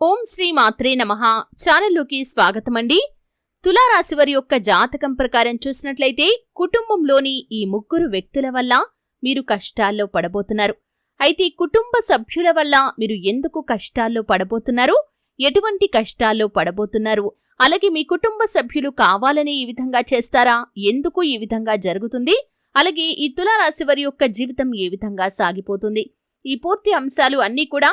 ఓం శ్రీ మాత్రే నమ. ఛానల్లోకి స్వాగతమండి. తులారాశివారి యొక్క జాతకం ప్రకారం చూసినట్లయితే కుటుంబంలోని ఈ ముగ్గురు వ్యక్తుల వల్ల మీరు కష్టాల్లో పడబోతున్నారు. అయితే కుటుంబ సభ్యుల వల్ల మీరు ఎందుకు కష్టాల్లో పడబోతున్నారు? ఎటువంటి కష్టాల్లో పడబోతున్నారు? అలాగే మీ కుటుంబ సభ్యులు కావాలని ఈ విధంగా చేస్తారా? ఎందుకు ఈ విధంగా జరుగుతుంది? అలాగే ఈ తులారాశివారి యొక్క జీవితం ఏ విధంగా సాగిపోతుంది? ఈ పూర్తి అంశాలు అన్నీ కూడా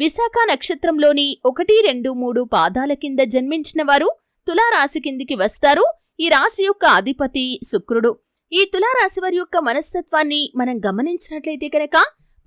విశాఖ నక్షత్రంలోని ఒకటి రెండు మూడు పాదాల కింద జన్మించిన వారు తులారాశి కిందికి వస్తారు. ఈ రాశి యొక్క అధిపతి శుక్రుడు. ఈ తులారాశి వారి యొక్క మనస్తత్వాన్ని మనం గమనించినట్లయితే కనుక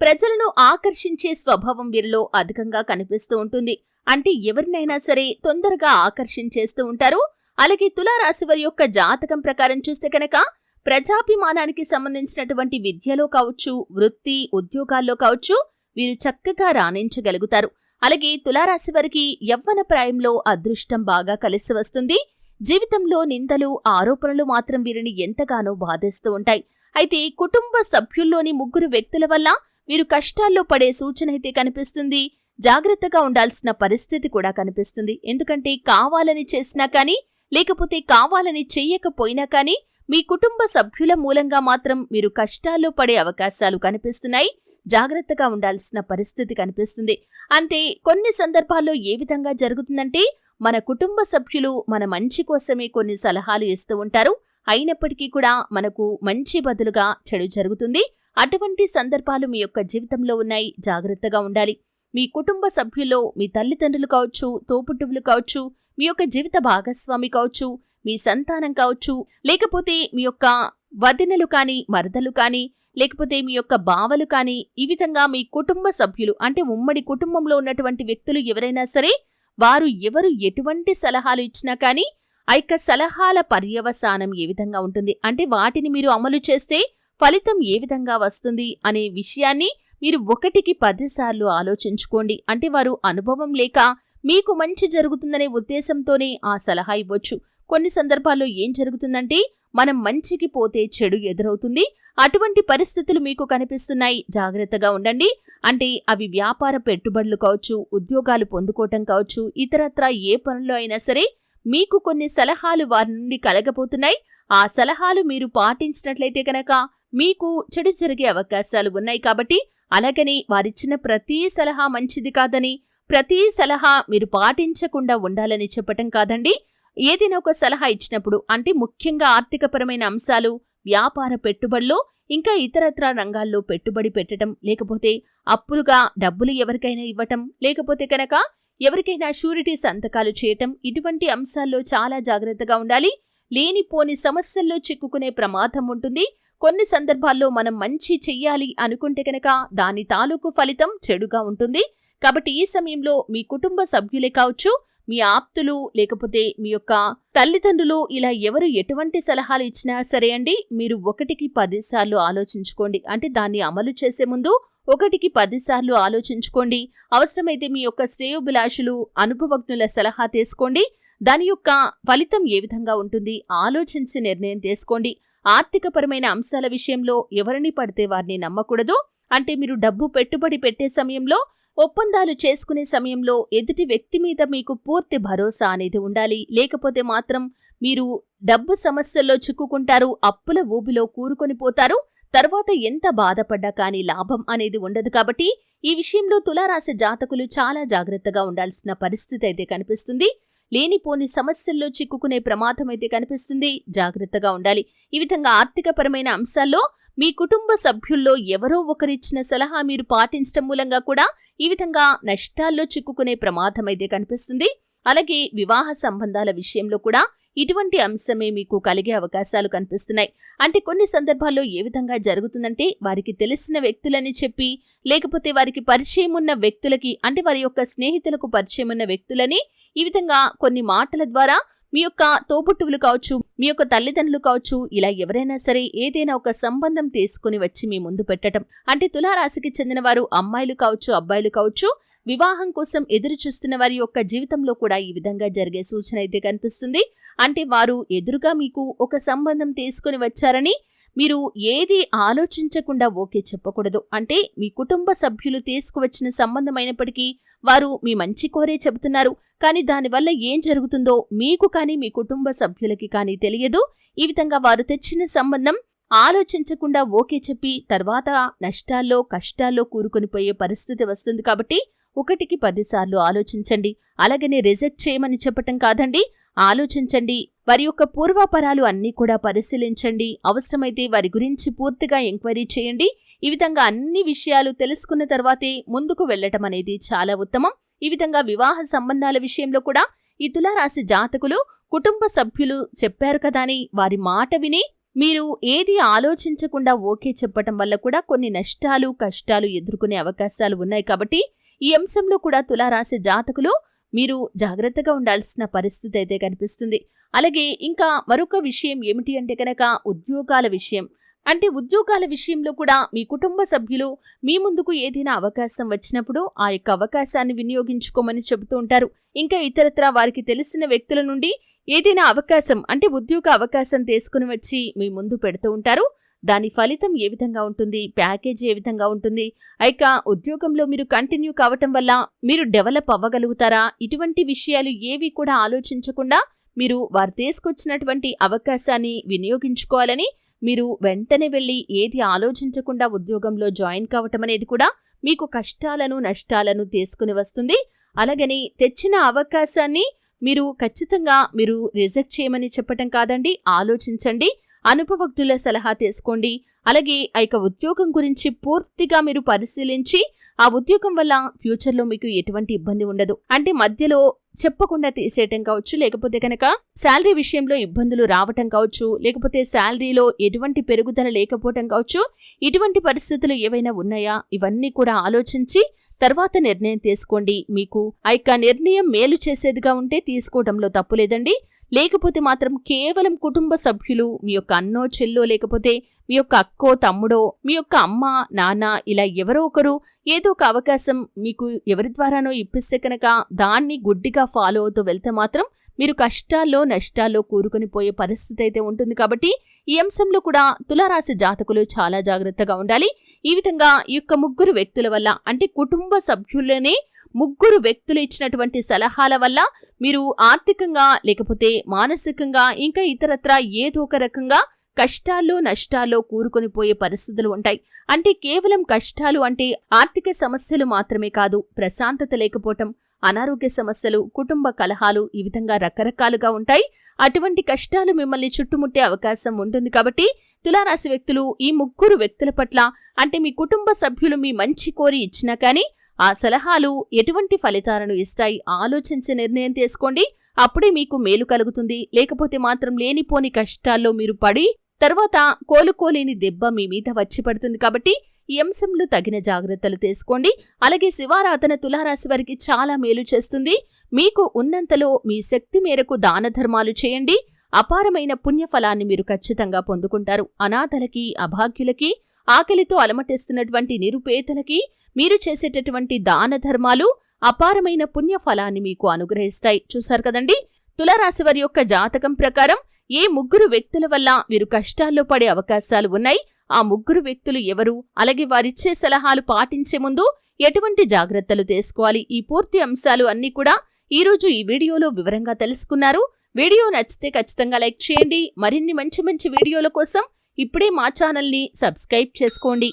ప్రజలను ఆకర్షించే స్వభావం వీరిలో అధికంగా కనిపిస్తూ ఉంటుంది. అంటే ఎవరినైనా సరే తొందరగా ఆకర్షించేస్తూ ఉంటారు. అలాగే తులారాశి వారి యొక్క జాతకం ప్రకారం చూస్తే కనుక ప్రజాభిమానానికి సంబంధించినటువంటి విద్యలో కావచ్చు వృత్తి ఉద్యోగాల్లో కావచ్చు వీరు చక్కగా రాణించగలుగుతారు. అలాగే తులారాశి వారికి యవ్వన ప్రాయంలో అదృష్టం బాగా కలిసి వస్తుంది. జీవితంలో నిందలు ఆరోపణలు మాత్రం వీరిని ఎంతగానో బాధిస్తూ ఉంటాయి. అయితే కుటుంబ సభ్యుల్లోని ముగ్గురు వ్యక్తుల వల్ల వీరు కష్టాల్లో పడే సూచన అయితే కనిపిస్తుంది. జాగ్రత్తగా ఉండాల్సిన పరిస్థితి కూడా కనిపిస్తుంది. ఎందుకంటే కావాలని చేసినా కానీ లేకపోతే కావాలని చెయ్యకపోయినా కానీ మీ కుటుంబ సభ్యుల మూలంగా మాత్రం మీరు కష్టాల్లో పడే అవకాశాలు కనిపిస్తున్నాయి. జాగ్రత్తగా ఉండాల్సిన పరిస్థితి కనిపిస్తుంది. అంటే కొన్ని సందర్భాల్లో ఏ విధంగా జరుగుతుందంటే మన కుటుంబ సభ్యులు మన మంచి కోసమే కొన్ని సలహాలు ఇస్తూ ఉంటారు. అయినప్పటికీ కూడా మనకు మంచి బదులుగా చెడు జరుగుతుంది. అటువంటి సందర్భాలు మీ యొక్క జీవితంలో ఉన్నాయి. జాగ్రత్తగా ఉండాలి. మీ కుటుంబ సభ్యుల్లో మీ తల్లిదండ్రులు కావచ్చు తోపుట్టువులు కావచ్చు మీ యొక్క జీవిత భాగస్వామి కావచ్చు మీ సంతానం కావచ్చు లేకపోతే మీ యొక్క వదినలు కాని మరదలు కాని లేకపోతే మీ యొక్క బావలు కానీ ఈ విధంగా మీ కుటుంబ సభ్యులు అంటే ఉమ్మడి కుటుంబంలో ఉన్నటువంటి వ్యక్తులు ఎవరైనా సరే వారు ఎవరు ఎటువంటి సలహాలు ఇచ్చినా కానీ ఆ యొక్క సలహాల పర్యవసానం ఏ విధంగా ఉంటుంది? అంటే వాటిని మీరు అమలు చేస్తే ఫలితం ఏ విధంగా వస్తుంది? అనే విషయాన్ని మీరు ఒకటికి పదిసార్లు ఆలోచించుకోండి. అంటే వారు అనుభవం లేక మీకు మంచి జరుగుతుందనే ఉద్దేశంతోనే ఆ సలహా ఇవ్వచ్చు. కొన్ని సందర్భాల్లో ఏం జరుగుతుందంటే మనం మంచికి పోతే చెడు ఎదురవుతుంది. అటువంటి పరిస్థితులు మీకు కనిపిస్తున్నాయి. జాగ్రత్తగా ఉండండి. అంటే అవి వ్యాపార పెట్టుబడులు కావచ్చు ఉద్యోగాలు పొందుకోవటం కావచ్చు ఇతరత్రా ఏ పనుల్లో అయినా సరే మీకు కొన్ని సలహాలు వారి నుండి కలగబోతున్నాయి. ఆ సలహాలు మీరు పాటించినట్లయితే కనుక మీకు చెడు జరిగే అవకాశాలు ఉన్నాయి కాబట్టి అలాగని వారిచ్చిన ప్రతి సలహా మంచిది కాదని ప్రతి సలహా మీరు పాటించకుండా ఉండాలని చెప్పటం కాదండి. ఏదైనా ఒక సలహా ఇచ్చినప్పుడు అంటే ముఖ్యంగా ఆర్థికపరమైన అంశాలు వ్యాపార పెట్టుబడులు ఇంకా ఇతరత్ర రంగాల్లో పెట్టుబడి పెట్టడం లేకపోతే అప్పులుగా డబ్బులు ఎవరికైనా ఇవ్వటం లేకపోతే కనుక ఎవరికైనా షూరిటీ సంతకాలు చేయటం ఇటువంటి అంశాల్లో చాలా జాగ్రత్తగా ఉండాలి. లేనిపోని సమస్యల్లో చిక్కుకునే ప్రమాదం ఉంటుంది. కొన్ని సందర్భాల్లో మనం మంచి చెయ్యాలి అనుకుంటే కనుక దాని తాలూకు ఫలితం చెడుగా ఉంటుంది. కాబట్టి ఈ సమయంలో మీ కుటుంబ సభ్యులే కావచ్చు మీ ఆప్తులు లేకపోతే మీ యొక్క తల్లిదండ్రులు ఇలా ఎవరు ఎటువంటి సలహాలు ఇచ్చినా సరే అండి మీరు ఒకటికి పదిసార్లు ఆలోచించుకోండి. అంటే దాన్ని అమలు చేసే ముందు ఒకటికి పదిసార్లు ఆలోచించుకోండి. అవసరమైతే మీ యొక్క శ్రేయోభిలాషులు అనుభవజ్ఞుల సలహా తీసుకోండి. దాని యొక్క ఫలితం ఏ విధంగా ఉంటుంది ఆలోచించి నిర్ణయం తీసుకోండి. ఆర్థికపరమైన అంశాల విషయంలో ఎవరిని పడితే వారిని నమ్మకూడదు. అంటే మీరు డబ్బు పెట్టుబడి పెట్టే సమయంలో ఒప్పందాలు చేసుకునే సమయంలో ఎదుటి వ్యక్తి మీద మీకు పూర్తి భరోసా అనేది ఉండాలి. లేకపోతే మాత్రం మీరు డబ్బు సమస్యల్లో చిక్కుకుంటారు అప్పుల ఊబిలో కూరుకొని పోతారు. తర్వాత ఎంత బాధపడ్డా కానీ లాభం అనేది ఉండదు కాబట్టి ఈ విషయంలో తులారాశి జాతకులు చాలా జాగ్రత్తగా ఉండాల్సిన పరిస్థితి అయితే కనిపిస్తుంది. లేనిపోని సమస్యల్లో చిక్కుకునే ప్రమాదం అయితే కనిపిస్తుంది. జాగ్రత్తగా ఉండాలి. ఈ విధంగా ఆర్థికపరమైన అంశాల్లో మీ కుటుంబ సభ్యుల్లో ఎవరో ఒకరిచ్చిన సలహా మీరు పాటించడం మూలంగా కూడా ఈ విధంగా నష్టాల్లో చిక్కుకునే ప్రమాదం అయితే కనిపిస్తుంది. అలాగే వివాహ సంబంధాల విషయంలో కూడా ఇటువంటి అంశమే మీకు కలిగే అవకాశాలు కనిపిస్తున్నాయి. అంటే కొన్ని సందర్భాల్లో ఏ విధంగా జరుగుతుందంటే వారికి తెలిసిన వ్యక్తులని చెప్పి లేకపోతే వారికి పరిచయం ఉన్న వ్యక్తులకి అంటే వారి యొక్క స్నేహితులకు పరిచయం ఉన్న వ్యక్తులని ఈ విధంగా కొన్ని మాటల ద్వారా మీ యొక్క తోబుట్టువులు కావచ్చు మీ యొక్క తల్లిదండ్రులు కావచ్చు ఇలా ఎవరైనా సరే ఏదైనా ఒక సంబంధం తీసుకుని వచ్చి మీ ముందు పెట్టడం అంటే తులారాశికి చెందిన వారు అమ్మాయిలు కావచ్చు అబ్బాయిలు కావచ్చు వివాహం కోసం ఎదురు చూస్తున్న వారి యొక్క జీవితంలో కూడా ఈ విధంగా జరిగే సూచన అయితే కనిపిస్తుంది. అంటే వారు ఎదురుగా మీకు ఒక సంబంధం తీసుకుని వచ్చారని మీరు ఏది ఆలోచించకుండా ఓకే చెప్పకూడదు. అంటే మీ కుటుంబ సభ్యులు తీసుకువచ్చిన సంబంధమైనప్పటికీ వారు మీ మంచి కోరే చెబుతున్నారు. కానీ దానివల్ల ఏం జరుగుతుందో మీకు కానీ మీ కుటుంబ సభ్యులకి కానీ తెలియదు. ఈ విధంగా వారు తెచ్చిన సంబంధం ఆలోచించకుండా ఓకే చెప్పి తర్వాత నష్టాల్లో కష్టాల్లో కూరుకునిపోయే పరిస్థితి వస్తుంది కాబట్టి ఒకటికి పదిసార్లు ఆలోచించండి. అలాగనే రిజెక్ట్ చేయమని చెప్పటం కాదండి. ఆలోచించండి. వారి యొక్క పూర్వాపరాలు అన్నీ కూడా పరిశీలించండి. అవసరమైతే వారి గురించి పూర్తిగా ఎంక్వైరీ చేయండి. ఈ విధంగా అన్ని విషయాలు తెలుసుకున్న తర్వాతే ముందుకు వెళ్ళటం అనేది చాలా ఉత్తమం. ఈ విధంగా వివాహ సంబంధాల విషయంలో కూడా ఈ తులారాశి జాతకులు కుటుంబ సభ్యులు చెప్పారు కదా అని వారి మాట విని మీరు ఏది ఆలోచించకుండా ఓకే చెప్పటం వల్ల కూడా కొన్ని నష్టాలు కష్టాలు ఎదుర్కొనే అవకాశాలు ఉన్నాయి కాబట్టి ఈ అంశంలో కూడా తులారాశి జాతకులు మీరు జాగ్రత్తగా ఉండాల్సిన పరిస్థితి అయితే కనిపిస్తుంది. అలాగే ఇంకా మరొక విషయం ఏమిటి అంటే కనుక ఉద్యోగాల విషయం. అంటే ఉద్యోగాల విషయంలో కూడా మీ కుటుంబ సభ్యులు మీ ముందుకు ఏదైనా అవకాశం వచ్చినప్పుడు ఆ యొక్క అవకాశాన్ని వినియోగించుకోమని చెబుతూ ఉంటారు. ఇంకా ఇతరత్ర వారికి తెలిసిన వ్యక్తుల నుండి ఏదైనా అవకాశం అంటే ఉద్యోగ అవకాశం తీసుకుని వచ్చి మీ ముందు పెడుతూ ఉంటారు. దాని ఫలితం ఏ విధంగా ఉంటుంది? ప్యాకేజ్ ఏ విధంగా ఉంటుంది? ఐక ఉద్యోగంలో మీరు కంటిన్యూ కావటం వల్ల మీరు డెవలప్ అవ్వగలుగుతారా? ఇటువంటి విషయాలు ఏవి కూడా ఆలోచించకుండా మీరు వారు తీసుకొచ్చినటువంటి అవకాశాన్ని వినియోగించుకోవాలని మీరు వెంటనే వెళ్ళి ఏది ఆలోచించకుండా ఉద్యోగంలో జాయిన్ కావటం అనేది కూడా మీకు కష్టాలను నష్టాలను తీసుకుని వస్తుంది. అలాగని తెచ్చిన అవకాశాన్ని మీరు ఖచ్చితంగా మీరు రిజెక్ట్ చేయమని చెప్పటం కాదండి. ఆలోచించండి. అనుభవజ్ఞుల సలహా తీసుకోండి. అలాగే ఆ యొక్క ఉద్యోగం గురించి పూర్తిగా మీరు పరిశీలించి ఆ ఉద్యోగం వల్ల ఫ్యూచర్లో మీకు ఎటువంటి ఇబ్బంది ఉండదు. అంటే మధ్యలో చెప్పకుండా తీసేయటం కావచ్చు లేకపోతే కనుక శాలరీ విషయంలో ఇబ్బందులు రావటం కావచ్చు లేకపోతే శాలరీలో ఎటువంటి పెరుగుదల లేకపోవటం కావచ్చు ఇటువంటి పరిస్థితులు ఏవైనా ఉన్నాయా? ఇవన్నీ కూడా ఆలోచించి తర్వాత నిర్ణయం తీసుకోండి. మీకు ఆ యొక్క నిర్ణయం మేలు చేసేదిగా ఉంటే తీసుకోవడంలో తప్పు లేదండి. లేకపోతే మాత్రం కేవలం కుటుంబ సభ్యులు మీ యొక్క అన్నో చెల్లో లేకపోతే మీ యొక్క అక్కో తమ్ముడో మీ యొక్క అమ్మ నాన్న ఇలా ఎవరో ఒకరు ఏదో ఒక అవకాశం మీకు ఎవరి ద్వారానో ఇప్పిస్తే కనుక దాన్ని గుడ్డిగా ఫాలో అవుతూ వెళ్తే మాత్రం మీరు కష్టాల్లో నష్టాల్లో కూరుకొని పోయే పరిస్థితి అయితే ఉంటుంది. కాబట్టి ఈ అంశంలో కూడా తులారాశి జాతకులు చాలా జాగ్రత్తగా ఉండాలి. ఈ విధంగా ఈ యొక్క ముగ్గురు వ్యక్తుల వల్ల అంటే కుటుంబ సభ్యులనే ముగ్గురు వ్యక్తులు ఇచ్చినటువంటి సలహాల వల్ల మీరు ఆర్థికంగా లేకపోతే మానసికంగా ఇంకా ఇతరత్ర ఏదో ఒక రకంగా కష్టాల్లో నష్టాల్లో కూరుకొని పోయే పరిస్థితులు ఉంటాయి. అంటే కేవలం కష్టాలు అంటే ఆర్థిక సమస్యలు మాత్రమే కాదు ప్రశాంతత లేకపోవటం అనారోగ్య సమస్యలు కుటుంబ కలహాలు ఈ విధంగా రకరకాలుగా ఉంటాయి. అటువంటి కష్టాలు మిమ్మల్ని చుట్టుముట్టే అవకాశం ఉంటుంది కాబట్టి తులారాశి వ్యక్తులు ఈ ముగ్గురు వ్యక్తుల పట్ల అంటే మీ కుటుంబ సభ్యులు మీ మంచి కోరి ఇచ్చినా కానీ ఆ సలహాలు ఎటువంటి ఫలితాలను ఇస్తాయి ఆలోచించి నిర్ణయం తీసుకోండి. అప్పుడే మీకు మేలు కలుగుతుంది. లేకపోతే మాత్రం లేనిపోని కష్టాల్లో మీరు పడి తర్వాత కోలుకోలేని దెబ్బ మీ మీద వచ్చి పడుతుంది కాబట్టి ఈ అంశంలో తగిన జాగ్రత్తలు తీసుకోండి. అలాగే శివారాధన తులారాశి వారికి చాలా మేలు చేస్తుంది. మీకు ఉన్నంతలో మీ శక్తి మేరకు దాన ధర్మాలు చేయండి. అపారమైన పుణ్యఫలాన్ని మీరు ఖచ్చితంగా పొందుకుంటారు. అనాథలకి అభాగ్యులకి ఆకలితో అలమటిస్తున్నటువంటి నిరుపేదలకి మీరు చేసేటటువంటి దాన ధర్మాలు అపారమైన పుణ్యఫలాన్ని మీకు అనుగ్రహిస్తాయి. చూశారు కదండి? తులారాశి వారి యొక్క జాతకం ప్రకారం ఏ ముగ్గురు వ్యక్తుల వల్ల మీరు కష్టాల్లో పడే అవకాశాలు ఉన్నాయి? ఆ ముగ్గురు వ్యక్తులు ఎవరు? అలాగే వారిచ్చే సలహాలు పాటించే ముందు ఎటువంటి జాగ్రత్తలు తీసుకోవాలి? ఈ పూర్తి అంశాలు అన్నీ కూడా ఈరోజు ఈ వీడియోలో వివరంగా తెలుసుకున్నారు. వీడియో నచ్చితే ఖచ్చితంగా లైక్ చేయండి. మరిన్ని మంచి మంచి వీడియోల కోసం ఇప్పుడే మా ఛానల్ని సబ్స్క్రైబ్ చేసుకోండి.